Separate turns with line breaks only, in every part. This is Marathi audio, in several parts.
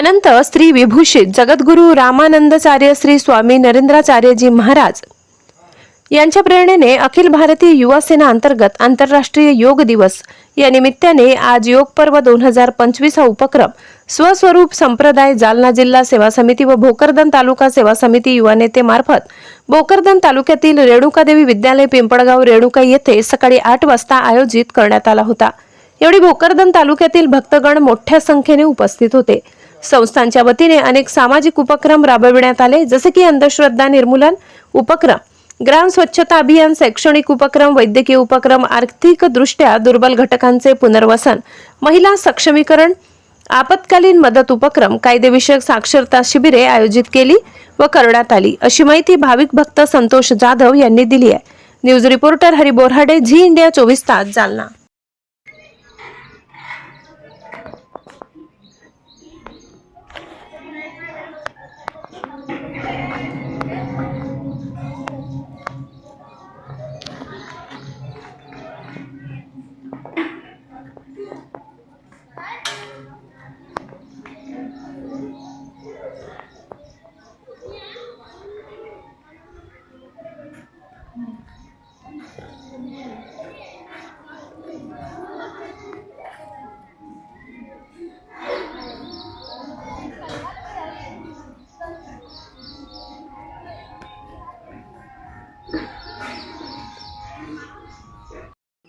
अनंत स्त्री विभूषित जगद्गुरू रामानंदचार्य श्री स्वामी नरेंद्राचार्यजी महाराज. यांच्या प्रेरणेने अखिल भारतीय युवा सेना अंतर्गत आंतरराष्ट्रीय योग दिवस या निमित्ताने आज योग पर्व दोन हजार पंचवीस हा उपक्रम स्वस्वरूप संप्रदाय जालना जिल्हा सेवा समिती व भोकरदन तालुका सेवा समिती युवा नेते मार्फत भोकरदन तालुक्यातील रेणुकादेवी विद्यालय पिंपळगाव रेणुका येथे सकाळी आठ वाजता आयोजित करण्यात आला होता. यावेळी भोकरदन तालुक्यातील भक्तगण मोठ्या संख्येने उपस्थित होते. संस्थांच्या वतीने अनेक सामाजिक उपक्रम राबविण्यात आले जसे की अंधश्रद्धा निर्मूलन उपक्रम ग्राम स्वच्छता अभियान शैक्षणिक उपक्रम वैद्यकीय उपक्रम आर्थिक दृष्ट्या दुर्बल घटकांचे पुनर्वसन महिला सक्षमीकरण आपत्कालीन मदत उपक्रम कायदेविषयक साक्षरता शिबिरे आयोजित केली व करण्यात आली. अशी माहिती भाविक भक्त संतोष जाधव यांनी दिली आहे. News reporter Hari Borhade Zee India चोवीस तास जालना.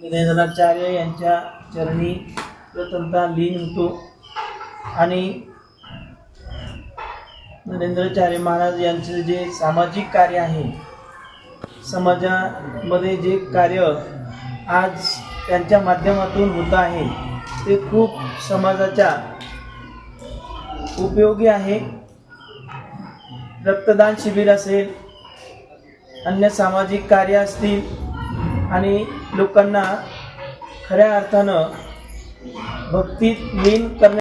निलेंद्राचार्य यांच्या चरणी प्रथमता लीन होतो. आणि नरेंद्राचार्य महाराज यांचे जे सामाजिक कार्य आहे समाजामध्ये जे कार्य आज त्यांच्या माध्यमातून होत आहे ते खूप समाजाच्या उपयोगी आहे. रक्तदान शिबिर असेल अन्य सामाजिक कार्य असतील आणि लोकांना खऱ्या अर्थानं भक्तीत लीन करण्या